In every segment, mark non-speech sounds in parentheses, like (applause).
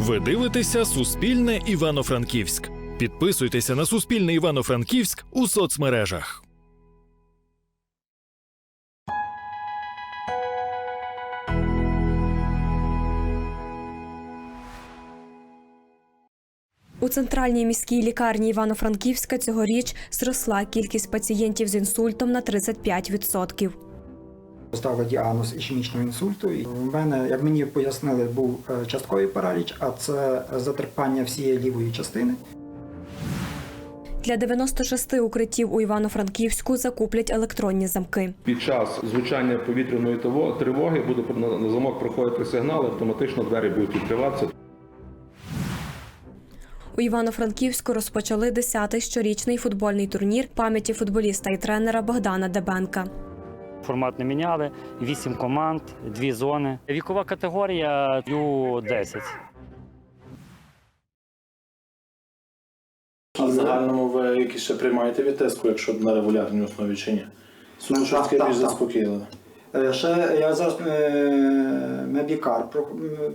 Ви дивитеся Суспільне Івано-Франківськ. Підписуйтеся на Суспільне Івано-Франківськ у соцмережах. У центральній міській лікарні Івано-Франківська цьогоріч зросла кількість пацієнтів з інсультом на 35%. Поставили діагноз ішемічного інсульту. І в мене, як мені пояснили, був е, частковий параліч, а це затерпання всієї лівої частини. Для 96 укриттів у Івано-Франківську закуплять електронні замки. Під час звучання повітряної тривоги буде на на замок проходити сигнал, автоматично двері будуть відкриватися. У Івано-Франківську розпочали 10-й щорічний футбольний турнір пам'яті футболіста і тренера Богдана Дебенка. Формат не міняли, вісім команд, дві зони. Вікова категорія Ю-10. А в загальному ви якісь ще приймаєте відтиску, якщо на регулярній основі чи ні? Сумочинське більш заспокійливе. Е, Ще я зараз е, мебікар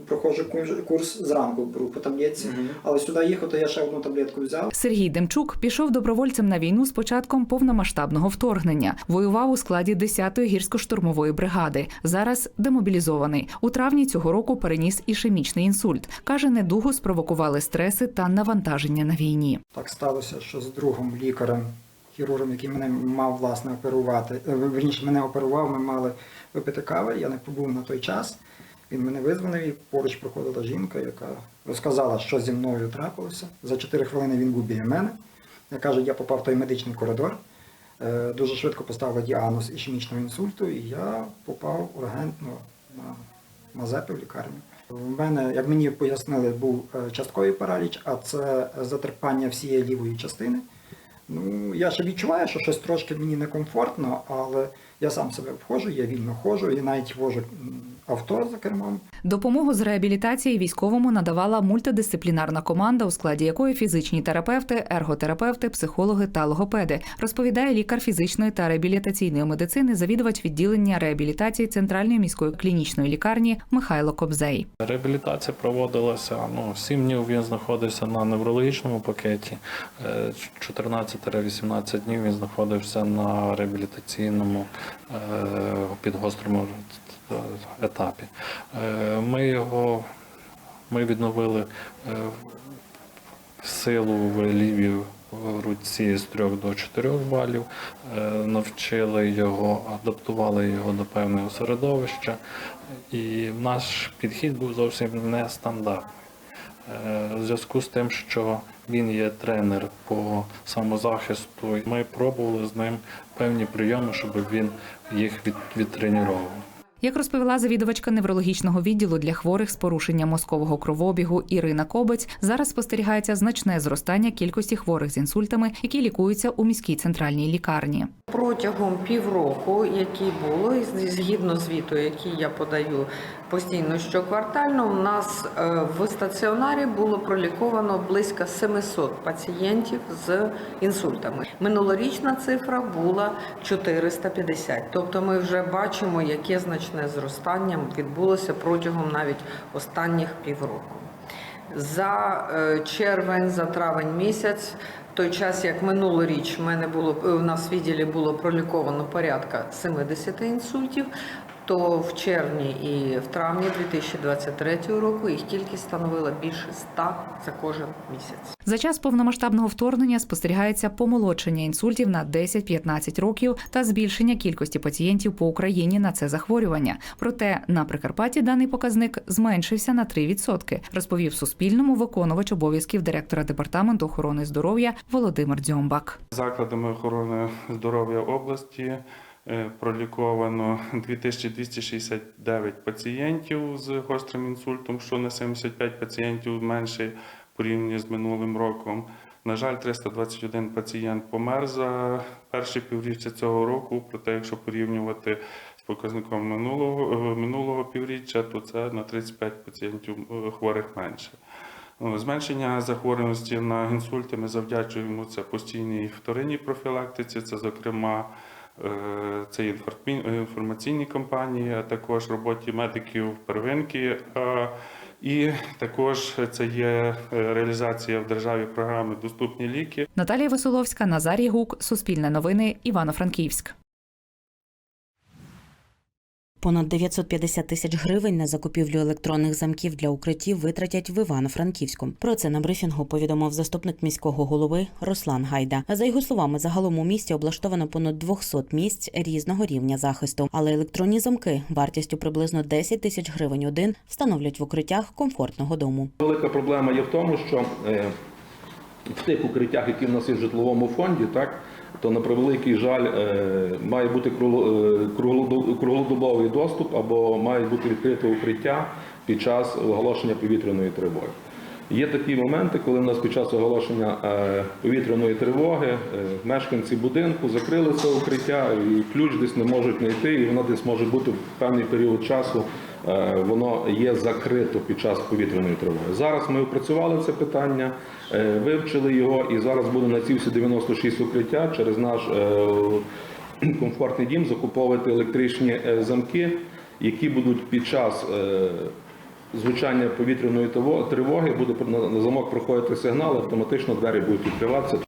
проходжу курс- курс зранку беру по таблетці, але сюди їхати я ще одну таблетку взяв. Сергій Демчук пішов добровольцем на війну з початком повномасштабного вторгнення. Воював у складі 10-ї гірсько-штурмової бригади. Зараз демобілізований. У травні цього року переніс ішемічний інсульт. каже, недугу спровокували стреси та навантаження на війні. Так сталося, що з другом лікарем, хірургом, який мене мав власне оперувати, е, верніше мене оперував, ми мали випити кави. Я не побув на той час. Він мене визвонив і поруч проходила жінка, яка розказала, що зі мною трапилося. За 4 хвилини він був біля мене. Я кажу, я попав в той медичний коридор. Е, Дуже швидко поставили діагноз ішемічного інсульту, і я попав ургентно на Мазепи в лікарню. В мене, як мені пояснили, був е, частковий параліч, а це затерпання всієї лівої частини. Ну, я ще відчуваю, що щось трошки мені некомфортно, але я сам себе обходжу, я вільно ходжу, і навіть вожу авто за кермом. Допомогу з реабілітації військовому надавала мультидисциплінарна команда, у складі якої фізичні терапевти, ерготерапевти, психологи та логопеди, розповідає лікар фізичної та реабілітаційної медицини, завідувач відділення реабілітації центральної міської клінічної лікарні Михайло Кобзей. Реабілітація проводилася ну, 7 днів він знаходився на неврологічному пакеті, е, 14-18 днів він знаходився на реабілітаційному е, підгострому етапі. Е, Ми його ми відновили е, силу в лівій руці з 3 до 4 балів, е, навчили його, адаптували його до певного середовища, і наш підхід був зовсім нестандартний. Е, В зв'язку з тим, що він є тренер по самозахисту, ми пробували з ним певні прийоми, щоб він їх від, відтренував. Як розповіла завідувачка неврологічного відділу для хворих з порушенням мозкового кровообігу Ірина Кобець, зараз спостерігається значне зростання кількості хворих з інсультами, які лікуються у міській центральній лікарні. Протягом півроку, які було, згідно звіту, який я подаю постійно щоквартально, у нас е, в стаціонарі було проліковано близько 700 пацієнтів з інсультами. Минулорічна цифра була 450. Тобто ми вже бачимо, яке значне зростання відбулося протягом навіть останніх півроку. За е, червень, за травень місяць, в той час як минулоріч в мене було е, у нас в відділі було проліковано порядка 70 інсультів, то в червні і в травні 2023 року їх кількість становила більше 100 за кожен місяць. За час повномасштабного вторгнення спостерігається помолодшення інсультів на 10-15 років та збільшення кількості пацієнтів по Україні на це захворювання. Проте на Прикарпатті даний показник зменшився на 3%, розповів Суспільному виконувач обов'язків директора департаменту охорони здоров'я Володимир Дзьомбак. Закладами охорони здоров'я області проліковано 2269 пацієнтів з гострим інсультом, що на 75 пацієнтів менше порівняно з минулим роком. На жаль, 321 пацієнт помер за перші півріччя цього року. Проте, якщо порівнювати з показником минулого, е, минулого півріччя, то це на 35 пацієнтів е, хворих менше. Зменшення захворюваності на інсульти ми завдячуємо це постійній вторинній профілактиці, це, зокрема, е, це інформі- інформаційні кампанії, а також роботі медиків первинки. І також це є е, реалізація в державі програми Доступні ліки. Наталія Веселовська, Назарій Гук, Суспільне новини, Івано-Франківськ. Понад 950 тисяч гривень на закупівлю електронних замків для укриттів витратять в Івано-Франківську. Про це на брифінгу повідомив заступник міського голови Руслан Гайда. За його словами, загалом у місті облаштовано понад 200 місць різного рівня захисту. Але електронні замки вартістю приблизно 10 тисяч гривень один встановлять в укриттях комфортного дому. Велика проблема є в тому, що е, в тих укриттях, які в нас є в житловому фонді, так, то на превеликий жаль е, має бути е, круглодо- круглодобовий доступ або має бути відкрите укриття під час оголошення повітряної тривоги. Є такі моменти, коли в нас під час оголошення е, повітряної тривоги мешканці будинку закрили це укриття і ключ десь не можуть знайти, і воно десь може бути в певний період часу. Е, Воно є закрито під час повітряної тривоги. Зараз ми опрацювали це питання, е, вивчили його, і зараз буде на ці всі 96 укриття через наш е, комфортний дім закуповувати електричні замки, які будуть під час звучання повітряної тривоги буде на замок проходити сигнал, автоматично двері будуть відкриватися.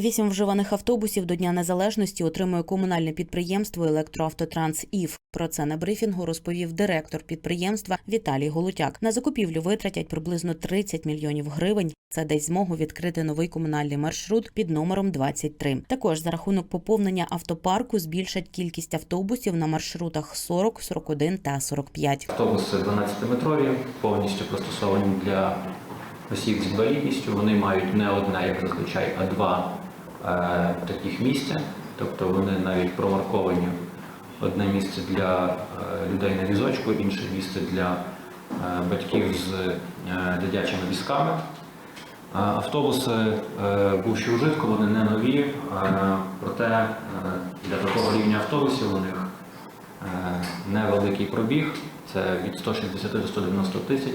Вісім вживаних автобусів до Дня Незалежності отримує комунальне підприємство Електроавтотранс ІВ. Про це на брифінгу розповів директор підприємства Віталій Голутяк. На закупівлю витратять приблизно 30 мільйонів гривень. Це дасть змогу відкрити новий комунальний маршрут під номером 23. Також за рахунок поповнення автопарку збільшать кількість автобусів на маршрутах 40, 41 та 45. Автобуси 12-метрові, повністю пристосовані для осіб з інвалідністю. Вони мають не одне, як зазвичай, а два таких місця. Тобто вони навіть промарковані одне місце для е, людей на візочку, інше місце для е, батьків з е, дитячими візками. Е, Автобуси е, бувші ужитку, вони не нові, е, проте е, для такого рівня автобусів у них е, невеликий пробіг, це від 160 до 190 тисяч.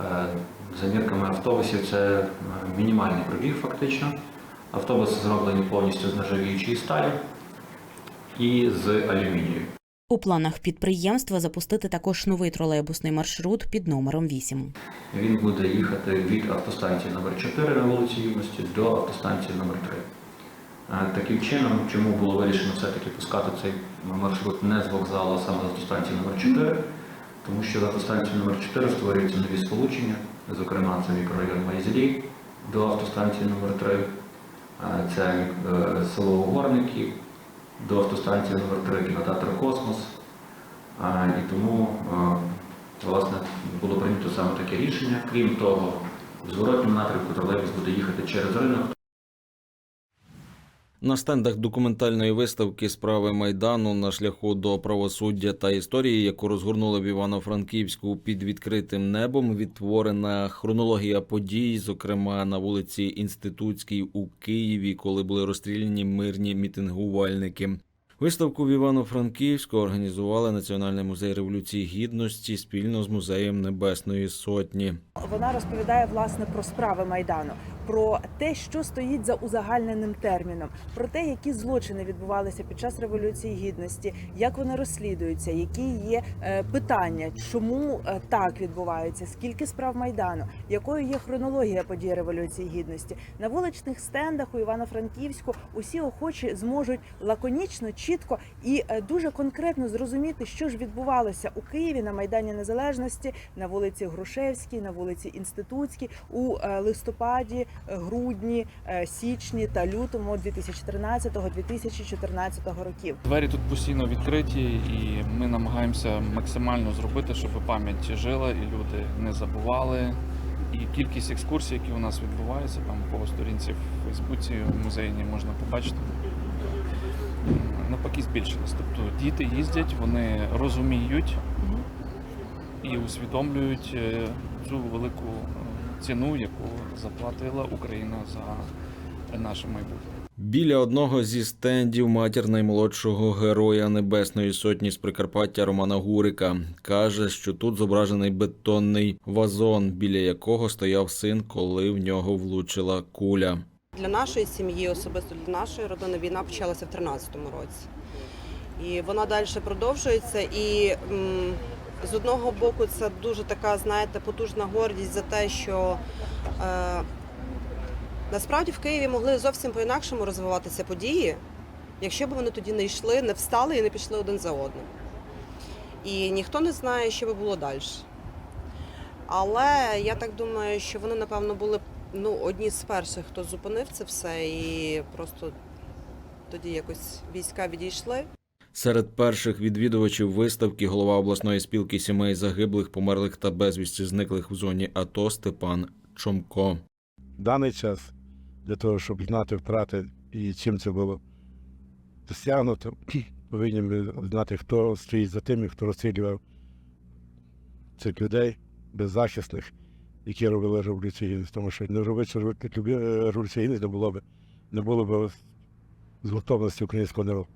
Е, За мірками автобусів це е, мінімальний пробіг фактично. Автобуси зроблені повністю з нержавіючої сталі і з алюмінію. У планах підприємства запустити також новий тролейбусний маршрут під номером 8. Він буде їхати від автостанції номер 4 на вулиці Юності до автостанції номер 3 Е, Таким чином, чому було вирішено все-таки пускати цей маршрут не з вокзалу, а саме з автостанції номер 4 тому що з автостанції номер 4 створюються нові сполучення, зокрема це мікрорайон Майзлі до автостанції номер 3 Е, це е, село Угорники до автостанції номер 3 кінотеатр Космос. І тому е, власне було прийнято саме таке рішення. Крім того, в зворотньому напрямку тролейбус буде їхати через ринок. На стендах документальної виставки справи майдану на шляху до правосуддя та історії, яку розгорнули в Івано-Франківську під відкритим небом, відтворена хронологія подій, зокрема на вулиці Інститутській у Києві, коли були розстріляні мирні мітингувальники. Виставку в Івано-Франківську організували Національний музей революції гідності спільно з музеєм Небесної Сотні. Вона розповідає власне про справи майдану, про те, що стоїть за узагальненим терміном, про те, які злочини відбувалися під час революції гідності, як вони розслідуються, які є е, питання, чому е, так відбувається, скільки справ майдану, якою є хронологія подій революції гідності. На вуличних стендах у Івано-Франківську усі охочі зможуть лаконічно, чітко і е, дуже конкретно зрозуміти, що ж відбувалося у Києві на майдані Незалежності, на вулиці Грушевській, на вулиці Інститутській у листопаді, грудні, е, січні та лютому 2013-2014 років. Двері тут постійно відкриті, і ми намагаємося максимально зробити, щоб пам'ять жила і люди не забували. І кількість екскурсій, які у нас відбуваються, там по сторінці в Фейсбуці музейній можна побачити. Навпаки збільшилось. Тобто діти їздять, вони розуміють і усвідомлюють е, цю велику ціну, яку заплатила Україна за наше майбутнє. Біля одного зі стендів матір наймолодшого героя Небесної Сотні з Прикарпаття Романа Гурика каже, що тут зображений бетонний вазон, біля якого стояв син, коли в нього влучила куля. Для нашої сім'ї, особисто для нашої родини, війна почалася в 2013 році. І вона далі продовжується. І м, З одного боку, це дуже така, знаєте, потужна гордість за те, що е, насправді в Києві могли зовсім по-інакшому розвиватися події, якщо б вони тоді не йшли, не встали і не пішли один за одним. І ніхто не знає, що би було далі. Але я так думаю, що вони, напевно, були ну, одні з перших, хто зупинив це все, і просто тоді якось війська відійшли. Серед перших відвідувачів виставки голова обласної спілки сімей загиблих, померлих та безвісті зниклих в зоні АТО Степан Чомко. даний час для того, щоб знати втрати і чим це було досягнуто, (clears throat) повинні знати, хто стоїть за тим і хто розстрілював цих людей беззахисних, які робили революцію гідності. Тому що не робити революцію гідності не було б не було б згуртованості українського народу.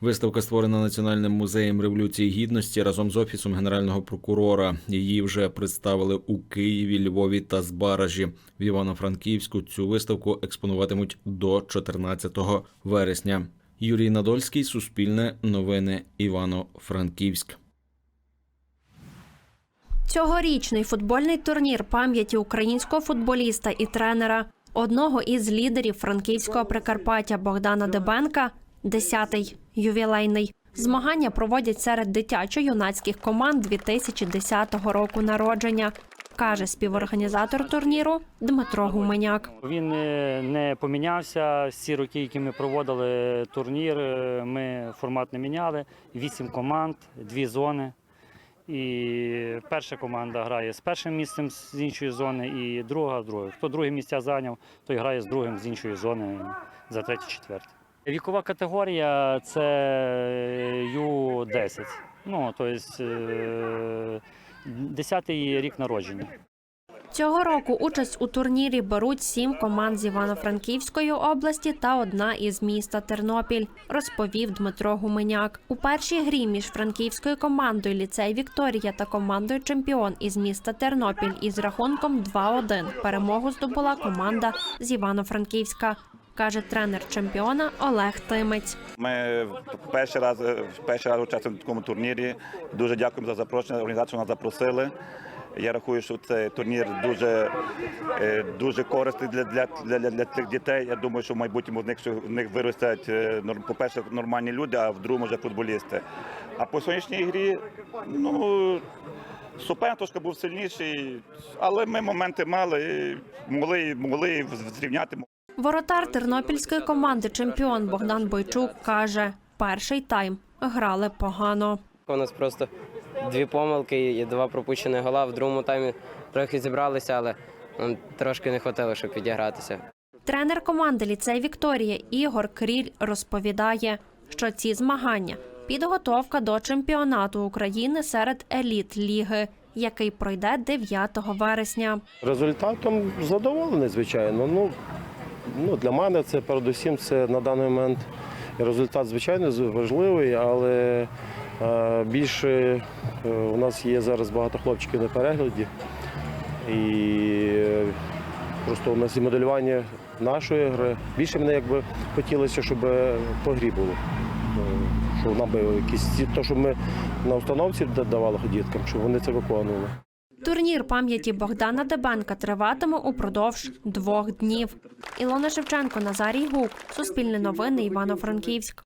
Виставка створена Національним музеєм революції гідності разом з офісом генерального прокурора. Її вже представили у Києві, Львові та Збаражі. В Івано-Франківську цю виставку експонуватимуть до 14 вересня. Юрій Надольський, Суспільне новини, Івано-Франківськ. Цьогорічний футбольний турнір пам'яті українського футболіста і тренера, одного із лідерів франківського Прикарпаття Богдана Дебенка, 10-й ювілейний. Змагання проводять серед дитячо-юнацьких команд 2010 року народження, каже співорганізатор турніру Дмитро Гуменяк. Він не помінявся. Всі роки, які ми проводили турнір, е, ми формат не міняли. Вісім команд, дві зони. І перша команда грає з першим місцем з іншої зони, і друга з другою. Хто друге місця зайняв, той грає з другим з іншої зони за третє, четверте. Вікова категорія це Ю-10. Ну, тобто 10-й рік народження. Цього року участь у турнірі беруть сім команд з Івано-Франківської області та одна із міста Тернопіль, розповів Дмитро Гуменяк. У першій грі між франківською командою ліцей Вікторія та командою Чемпіон із міста Тернопіль із рахунком 2-1 перемогу здобула команда з Івано-Франківська. Каже тренер чемпіона Олег Тимець. Ми перший раз перший раз участвуємо в такому турнірі. Дуже дякуємо за запрошення. Організацію нас запросили. Я рахую, що цей турнір дуже, е, дуже корисний для, для, для, для цих дітей. Я думаю, що в майбутньому з них, що в них виростять, е, по-перше, нормальні люди, а в другому вже футболісти. А по сьогоднішній грі, ну, суперник трошки був сильніший, але ми моменти мали, могли, могли зрівняти. Воротар тернопільської команди чемпіон Богдан Бойчук каже: перший тайм грали погано. У нас просто дві помилки і два пропущені гола. В другому таймі трохи зібралися, але нам трошки не вистачило, щоб відігратися. Тренер команди ліцей Вікторія Ігор Кріль розповідає, що ці змагання підготовка до чемпіонату України серед еліт ліги, який пройде 9 вересня. Результатом задоволений, звичайно. Ну, ну, для мене це передусім це на даний момент результат, звичайно, важливий, але е, більше е, у нас є зараз багато хлопчиків на перегляді. І е, просто у нас і моделювання нашої гри. Більше мене якби хотілося, щоб по грі було. Щоб нам би якісь то, що ми на установці давали діткам, щоб вони це виконували. Турнір пам'яті Богдана Дебенка триватиме упродовж двох днів. Ілона Шевченко, Назарій Гук, Суспільне новини, Івано-Франківськ.